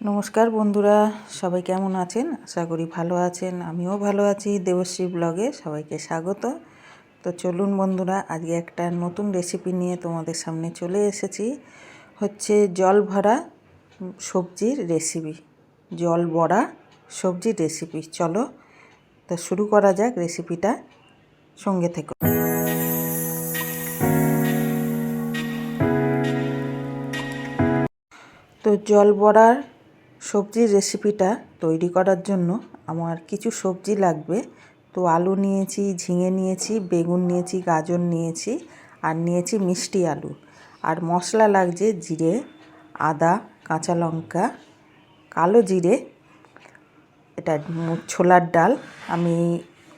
নমস্কার বন্ধুরা, সবাই কেমন আছেন? আশা করি ভালো আছেন, আমিও ভালো আছি। দেবশ্রী ব্লগে সবাইকে স্বাগত। তো চলুন বন্ধুরা, আজকে একটা নতুন রেসিপি নিয়ে তোমাদের সামনে চলে এসেছি। হচ্ছে জল ভরা সবজির রেসিপি জল বড়া সবজির রেসিপি চলো, তো শুরু করা যাক রেসিপিটা সঙ্গে থেকে তো জল বড়ার সবজির রেসিপিটা তৈরি করার জন্য আমার কিছু সবজি লাগবে। তো আলু নিয়েছি, ঝিঙে নিয়েছি, বেগুন নিয়েছি, গাজর নিয়েছি আর নিয়েছি মিষ্টি আলু। আর মশলা লাগছে জিরে, আদা, কাঁচা লঙ্কা, কালো জিরে, এটা ছোলার ডাল আমি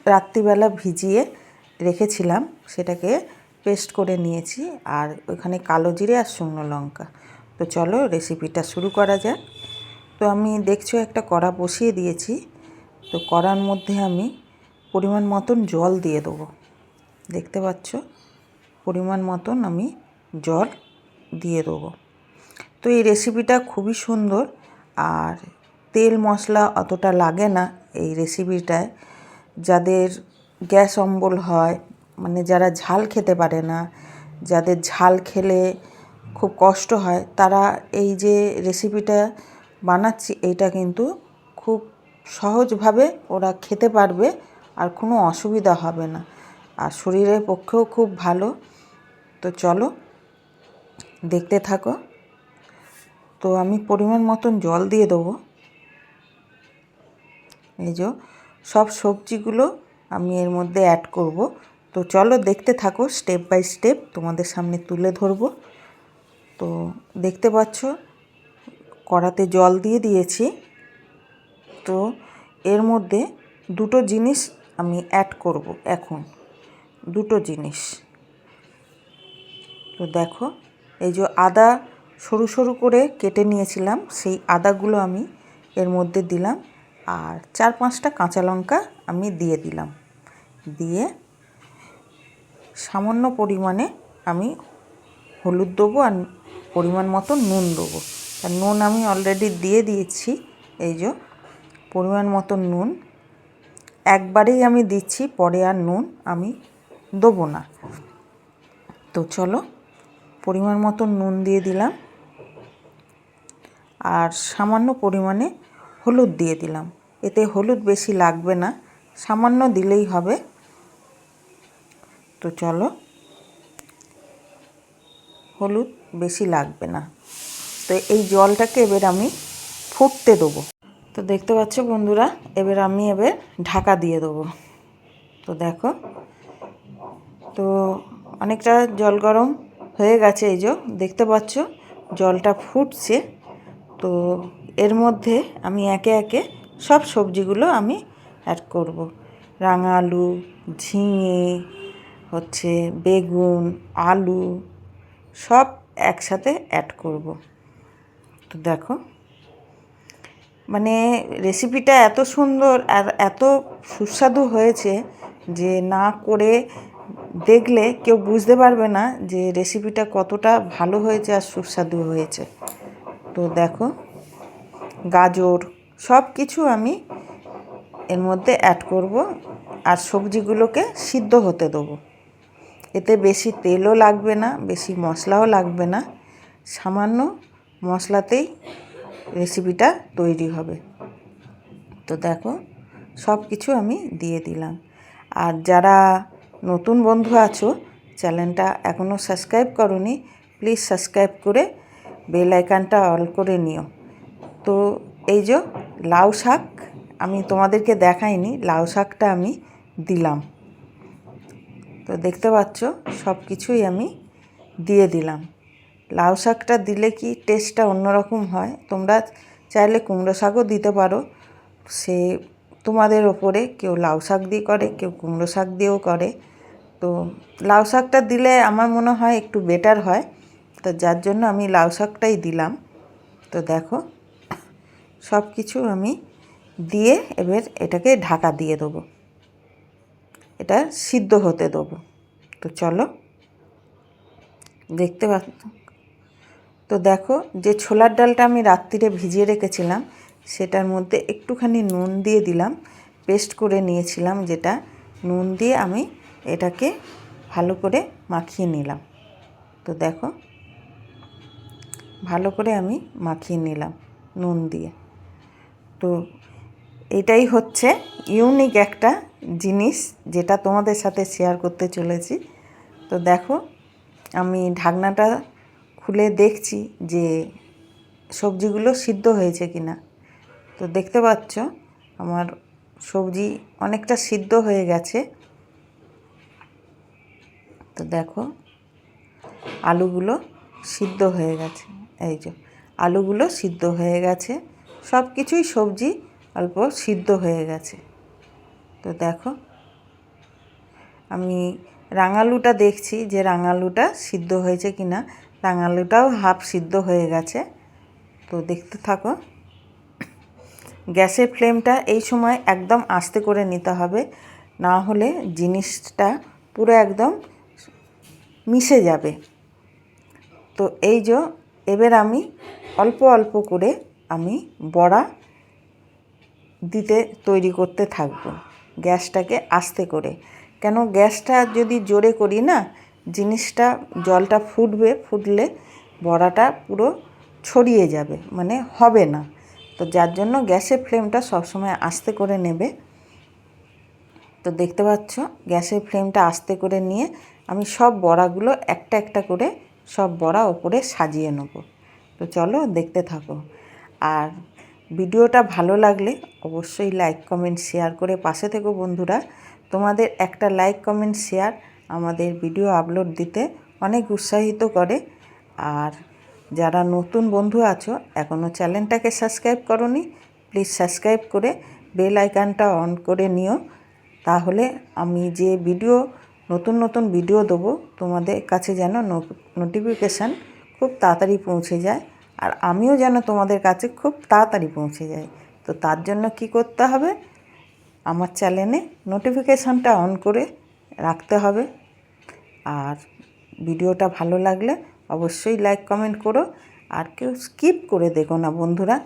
রাত্রিবেলা ভিজিয়ে রেখেছিলাম, সেটাকে পেস্ট করে নিয়েছি আর ওখানে কালো জিরে আর শুকনো লঙ্কা। তো চলো রেসিপিটা শুরু করা যাক। তো আমি দেখছ একটা কড়া বসিয়ে দিয়েছি। তো কড়ার মধ্যে আমি পরিমাণ মতন জল দিয়ে দেবো। দেখতে পাচ্ছ? পরিমাণ মতন আমি জল দিয়ে দেবো। তো এই রেসিপিটা খুবই সুন্দর আর তেল মশলা অতটা লাগে না এই রেসিপিটায় যাদের গ্যাস অম্বল হয় মানে যারা ঝাল খেতে পারে না, যাদের ঝাল খেলে খুব কষ্ট হয়, তারা এই যে রেসিপিটা বানাচ্ছি, এইটা কিন্তু খুব সহজভাবে ওরা খেতে পারবে আর কোনো অসুবিধা হবে না। আর শরীরের পক্ষেও খুব ভালো। তো চলো, দেখতে থাকো। তো আমি পরিমাণ মতন জল দিয়ে দেবো। এই যে, সব সবজিগুলো আমি এর মধ্যে অ্যাড করব। তো চলো, দেখতে থাকো স্টেপ বাই স্টেপ তোমাদের সামনে তুলে ধরবো। তো দেখতে পাচ্ছ কড়াতে জল দিয়ে দিয়েছি। তো এর মধ্যে দুটো জিনিস আমি অ্যাড করব এখন। দুটো জিনিস। তো দেখো, এই যে আদা সরু সরু করে কেটে নিয়েছিলাম, সেই আদাগুলো আমি এর মধ্যে দিলাম আর চার পাঁচটা কাঁচা লঙ্কা আমি দিয়ে দিলাম। দিয়ে সামান্য পরিমাণে আমি হলুদ দেবো আর পরিমাণ মতো নুন দেবো। আর নুন আমি অলরেডি দিয়ে দিয়েছি, এই যে পরিমাণ মতো নুন। একবারেই আমি দিচ্ছি, পরে আর নুন আমি দেবো না। তো চলো, পরিমাণ মতো নুন দিয়ে দিলাম। আর সামান্য পরিমাণে হলুদ দিয়ে দিলাম। এতে হলুদ বেশি লাগবে না, সামান্য দিলেই হবে। তো চলো, হলুদ বেশি লাগবে না। তো এই জলটাকে এবার আমি ফুটতে দেবো। তো দেখতে পাচ্ছ বন্ধুরা, এবার আমি এবার ঢাকা দিয়ে দেবো। তো দেখো, তো অনেকটা জল গরম হয়ে গেছে এই যে, দেখতে পাচ্ছ জলটা ফুটছে। তো এর মধ্যে আমি একে একে সব সবজিগুলো আমি অ্যাড করব। রাঙা আলু, ঝিঙে, হচ্ছে বেগুন, আলু সব একসাথে অ্যাড করব। তো দেখো। মানে রেসিপিটা এত সুন্দর আর এত সুস্বাদু হয়েছে যে না করে দেখলে কেউ বুঝতে পারবে না যে রেসিপিটা কতটা ভালো হয়েছে আর সুস্বাদু হয়েছে। তো দেখো, গাজর সব কিছু আমি এর মধ্যে অ্যাড করব আর সবজিগুলোকে সিদ্ধ হতে দেবো। এতে বেশি তেলও লাগবে না, বেশি মশলাও লাগবে না। সামান্য মশলাতেই রেসিপিটা তৈরি হবে। তো দেখো সব কিছু আমি দিয়ে দিলাম। আর যারা নতুন বন্ধু আছো, চ্যানেলটা এখনও সাবস্ক্রাইব করনি প্লিজ সাবস্ক্রাইব করে বেল আইকানটা অল করে নিও। তো এই যে লাউ শাক, আমি তোমাদেরকে দেখাইনি, লাউ শাকটা আমি দিলাম। তো দেখতে পাচ্ছ সব কিছুই আমি দিয়ে দিলাম। লাউ শাকটা দিলে কি টেস্টটা অন্যরকম হয়? তোমরা চাইলে কুমড়ো শাকও দিতে পারো। সে তোমাদের ওপরে কেউ লাউ শাক দিয়ে করে, কেউ কুমড়ো শাক দিয়েও করে। তো লাউ শাকটা দিলে আমার মনে হয় একটু বেটার হয়। তো যার জন্য আমি লাউ শাকটাই দিলাম। তো দেখো সব কিছু আমি দিয়ে এবার এটাকে ঢাকা দিয়ে দেবো। এটা সিদ্ধ হতে দেবো। তো চলো, দেখতে পাচ্ছ? তো দেখো, যে ছোলার ডালটা আমি রাত্রিরে ভিজিয়ে রেখেছিলাম, সেটার মধ্যে একটুখানি নুন দিয়ে দিলাম, পেস্ট করে নিয়েছিলাম যেটা, নুন দিয়ে আমি এটাকে ভালো করে মাখিয়ে নিলাম। তো দেখো, ভালো করে আমি মাখিয়ে নিলাম নুন দিয়ে। তো এটাই হচ্ছে ইউনিক একটা জিনিস যেটা তোমাদের সাথে শেয়ার করতে চলেছি। তো দেখো, আমি ঢাকনাটা খুলে দেখছি যে সবজিগুলো সিদ্ধ হয়েছে কি না তো দেখতে পাচ্ছ, আমার সবজি অনেকটা সিদ্ধ হয়ে গেছে। তো দেখো, আলুগুলো সিদ্ধ হয়ে গেছে। এই যে, আলুগুলো সিদ্ধ হয়ে গেছে। সব কিছুই সবজি অল্প সিদ্ধ হয়ে গেছে। তো দেখো, আমি রাঙালুটা দেখছি যে রাঙালুটা সিদ্ধ হয়েছে কি না রাঙালুটাও হাফ সিদ্ধ হয়ে গেছে। তো দেখতে থাকো। গ্যাসের ফ্লেমটা এই সময় একদম আস্তে করে নিতে হবে। না হলে জিনিসটা পুরো একদম মিশে যাবে। তো এই যে এবার আমি অল্প অল্প করে আমি বড়া দিতে তৈরি করতে থাকব গ্যাসটাকে আস্তে করে। কেন গ্যাসটা যদি জোরে করি না জিনিসটা, জলটা ফুটবে, ফুটলে বড়াটা পুরো ছড়িয়ে যাবে মানে হবে না। তো যার জন্য গ্যাসের ফ্লেমটা সবসময় আস্তে করে নেবে। তো দেখতে পাচ্ছ, গ্যাসের ফ্লেমটা আস্তে করে নিয়ে আমি সব বড়াগুলো একটা একটা করে সব বড়া ওপরে সাজিয়ে নেব। তো চলো দেখতে থাকো। আর ভিডিওটা ভালো লাগলে অবশ্যই লাইক, কমেন্ট, শেয়ার করে পাশে থেকো বন্ধুরা। তোমাদের একটা লাইক, কমেন্ট, শেয়ার আমাদের ভিডিও আপলোড দিতে অনেক উৎসাহিত করে। আর যারা নতুন বন্ধু আছো এখনও চ্যানেলটাকে সাবস্ক্রাইব করনি প্লিজ সাবস্ক্রাইব করে বেল আইকনটা অন করে নিও। তাহলে আমি যে ভিডিও নতুন নতুন ভিডিও দেবো, তোমাদের কাছে যেন নোটিফিকেশান খুব তাড়াতাড়ি পৌঁছে যায়। আর আমিও যেন তোমাদের কাছে খুব তাড়াতাড়ি পৌঁছে যাই তো তার জন্য কি করতে হবে? আমার চ্যানেলে নোটিফিকেশানটা অন করে রাখতে হবে। আর ভিডিওটা ভালো লাগলে অবশ্যই লাইক কমেন্ট করো। আর কেউ স্কিপ করে দেখো না বন্ধুরা।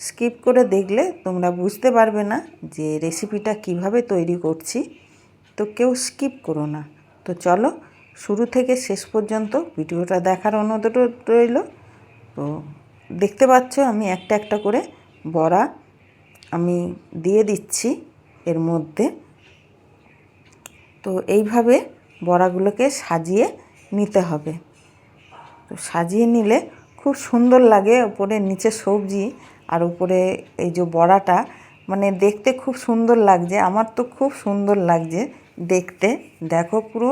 স্কিপ করে দেখলে তোমরা বুঝতে পারবে না যে রেসিপিটা কীভাবে তৈরি করছি। তো কেউ স্কিপ করো না। তো চলো, শুরু থেকে শেষ পর্যন্ত ভিডিওটা দেখার অনুরোধ রইল। তো দেখতে পাচ্ছ আমি একটা একটা করে বড়া আমি দিয়ে দিচ্ছি এর মধ্যে। তো এইভাবে বড়াগুলোকে সাজিয়ে নিতে হবে। তো সাজিয়ে নিলে খুব সুন্দর লাগে উপরে নিচে সবজি আর উপরে এই যে বড়াটা মানে দেখতে খুব সুন্দর লাগছে, আমার তো খুব সুন্দর লাগছে দেখতে। দেখো পুরো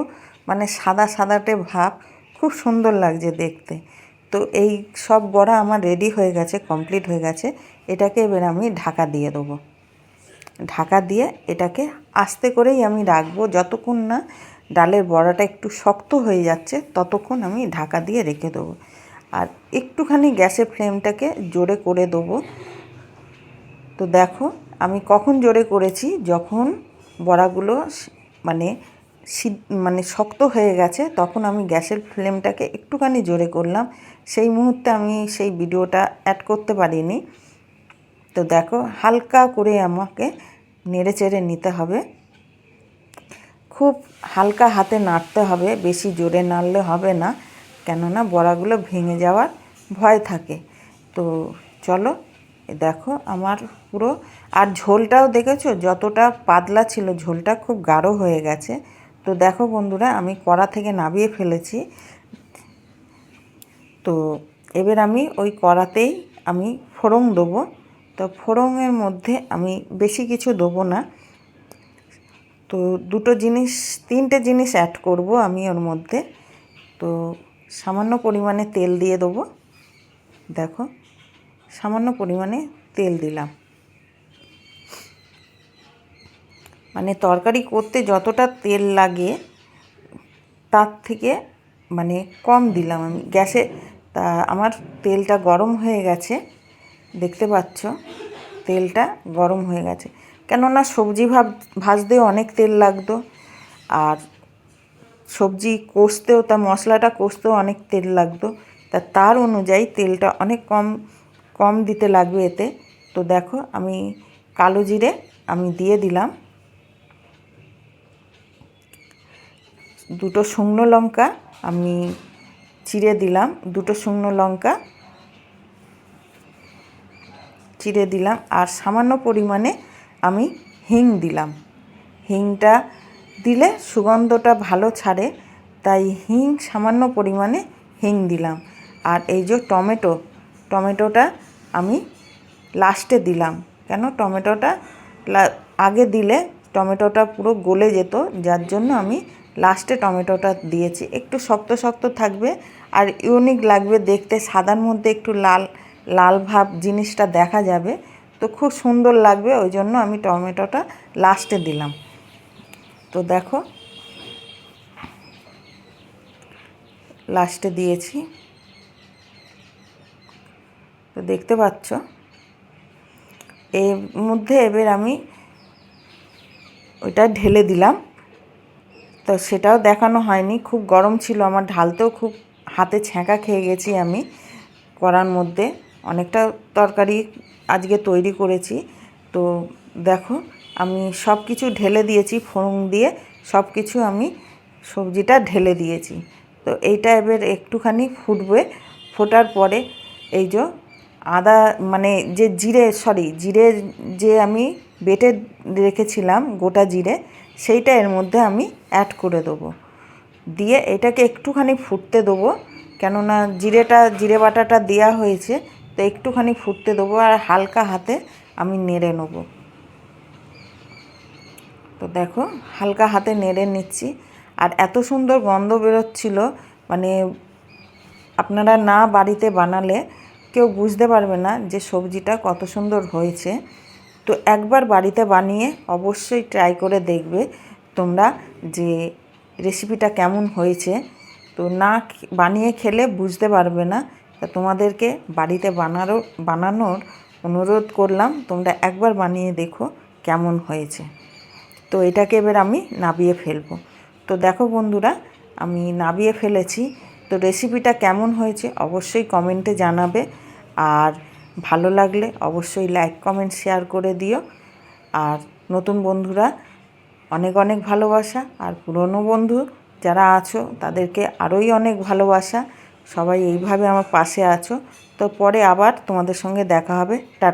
মানে সাদা সাদাটে ভাব, খুব সুন্দর লাগছে দেখতে। তো এই সব বড়া আমার রেডি হয়ে গেছে কমপ্লিট হয়ে গেছে। এটাকে এবার আমি ঢাকা দিয়ে দেবো। ঢাকা দিয়ে এটাকে আস্তে করেই আমি রাখব, যতক্ষণ না ডালের বড়াটা একটু শক্ত হয়ে যাচ্ছে, ততক্ষণ আমি ঢাকা দিয়ে রেখে দেবো। আর একটুখানি গ্যাসের ফ্লেমটাকে জোরে করে দেবো। তো দেখো, আমি কখন জোরে করেছি? যখন বড়াগুলো মানে মানে শক্ত হয়ে গেছে, তখন আমি গ্যাসের ফ্লেমটাকে একটুখানি জোরে করলাম। সেই মুহূর্তে আমি সেই ভিডিওটা অ্যাড করতে পারিনি। তো দেখো, হালকা করে আমাকে নেড়ে চেড়ে নিতে হবে। খুব হালকা হাতে নাড়তে হবে, বেশি জোরে নাড়লে হবে না, কেননা বড়াগুলো ভেঙে যাওয়ার ভয় থাকে। তো চলো দেখো আমার পুরো, আর ঝোলটাও দেখেছ? যতটা পাতলা ছিল, ঝোলটা খুব গাঢ় হয়ে গেছে। তো দেখো বন্ধুরা, আমি কড়া থেকে নামিয়ে ফেলেছি। তো এবার আমি ওই কড়াতেই আমি ফোড়ং দেবো। তো ফোড়ঙের মধ্যে আমি বেশি কিছু দেবো না। তো দুটো জিনিস, তিনটে জিনিস অ্যাড করব আমি ওর মধ্যে। তো সামান্য পরিমাণে তেল দিয়ে দেবো। দেখো, সামান্য পরিমাণে তেল দিলাম। মানে তরকারি করতে যতটা তেল লাগে, তার থেকে মানে কম দিলাম আমি। গ্যাসে, তা আমার তেলটা গরম হয়ে গেছে, দেখতে পাচ্ছ? তেলটা গরম হয়ে গেছে। কেননা সবজি ভাব ভাজতেও অনেক তেল লাগতো আর সবজি কষতেও তা মশলাটা কষতেও অনেক তেল লাগতো। তা তার অনুযায়ী তেলটা অনেক কম কম দিতে লাগবে এতে। তো দেখো আমি কালো জিরে আমি দিয়ে দিলাম। দুটো শুকনো লঙ্কা আমি চিড়ে দিলাম। দুটো শুকনো লঙ্কা চিড়ে দিলাম। আর সামান্য পরিমাণে আমি হিং দিলাম। হিংটা দিলে সুগন্ধটা ভালো ছাড়ে, তাই হিং সামান্য পরিমাণে হিং দিলাম। আর এই যে টমেটো, টমেটোটা আমি লাস্টে দিলাম। কেন? টমেটোটা আগে দিলে টমেটোটা পুরো গলে যেত, যার জন্য আমি লাস্টে টমেটোটা দিয়েছি। একটু শক্ত শক্ত থাকবে আর ইউনিক লাগবে দেখতে, সাদার মধ্যে একটু লাল লাল ভাব জিনিসটা দেখা যাবে। তো খুব সুন্দর লাগবে, ওই জন্য আমি টমেটোটা লাস্টে দিলাম। তো দেখো, লাস্টে দিয়েছি। তো দেখতে পাচ্ছ? এর মধ্যে এবার আমি ওইটা ঢেলে দিলাম। তো সেটাও দেখানো হয়নি, খুব গরম ছিল, আমার ঢালতেও খুব হাতে ছ্যাঁকা খেয়ে গেছি আমি করার মধ্যে। অনেকটা তরকারি আজকে তৈরি করেছি। তো দেখো, আমি সব কিছু ঢেলে দিয়েছি, ফোড়ন দিয়ে সব কিছু আমি সবজিটা ঢেলে দিয়েছি। তো এইটা এবার একটুখানি ফুটবে। ফোটার পরে এই যে আদা মানে যে জিরে সরি জিরে যে আমি বেটে রেখেছিলাম, গোটা জিরে, সেইটা এর মধ্যে আমি অ্যাড করে দেবো। দিয়ে এটাকে একটুখানি ফুটতে দেবো, কেননা জিরেটা, জিরে বাটাটা দেওয়া হয়েছে তো একটুখানি ফুটতে দেবো আর হালকা হাতে আমি নেড়ে নেব। তো দেখো, হালকা হাতে নেড়ে নিচ্ছি। আর এত সুন্দর গন্ধ বেরোচ্ছিল মানে আপনারা না বাড়িতে বানালে কেউ বুঝতে পারবে না যে সবজিটা কত সুন্দর হয়েছে। তো একবার বাড়িতে বানিয়ে অবশ্যই ট্রাই করে দেখবে তোমরা যে রেসিপিটা কেমন হয়েছে। তো না বানিয়ে খেলে বুঝতে পারবে না তা তোমাদেরকে বাড়িতে বানারও বানানোর অনুরোধ করলাম। তোমরা একবার বানিয়ে দেখো কেমন হয়েছে। তো এটাকে এবার আমি নাবিয়ে ফেলব। তো দেখো বন্ধুরা, আমি নাবিয়ে ফেলেছি। তো রেসিপিটা কেমন হয়েছে অবশ্যই কমেন্টে জানাবে। আর ভালো লাগলে অবশ্যই লাইক কমেন্ট শেয়ার করে দিও। আর নতুন বন্ধুরা, অনেক অনেক ভালোবাসা। আর পুরনো বন্ধু যারা আছো, তাদেরকে আরোই অনেক ভালোবাসা। সবাই এইভাবে আমার পাশে আছো। তো পরে আবার তোমাদের সঙ্গে দেখা হবে। টাটা।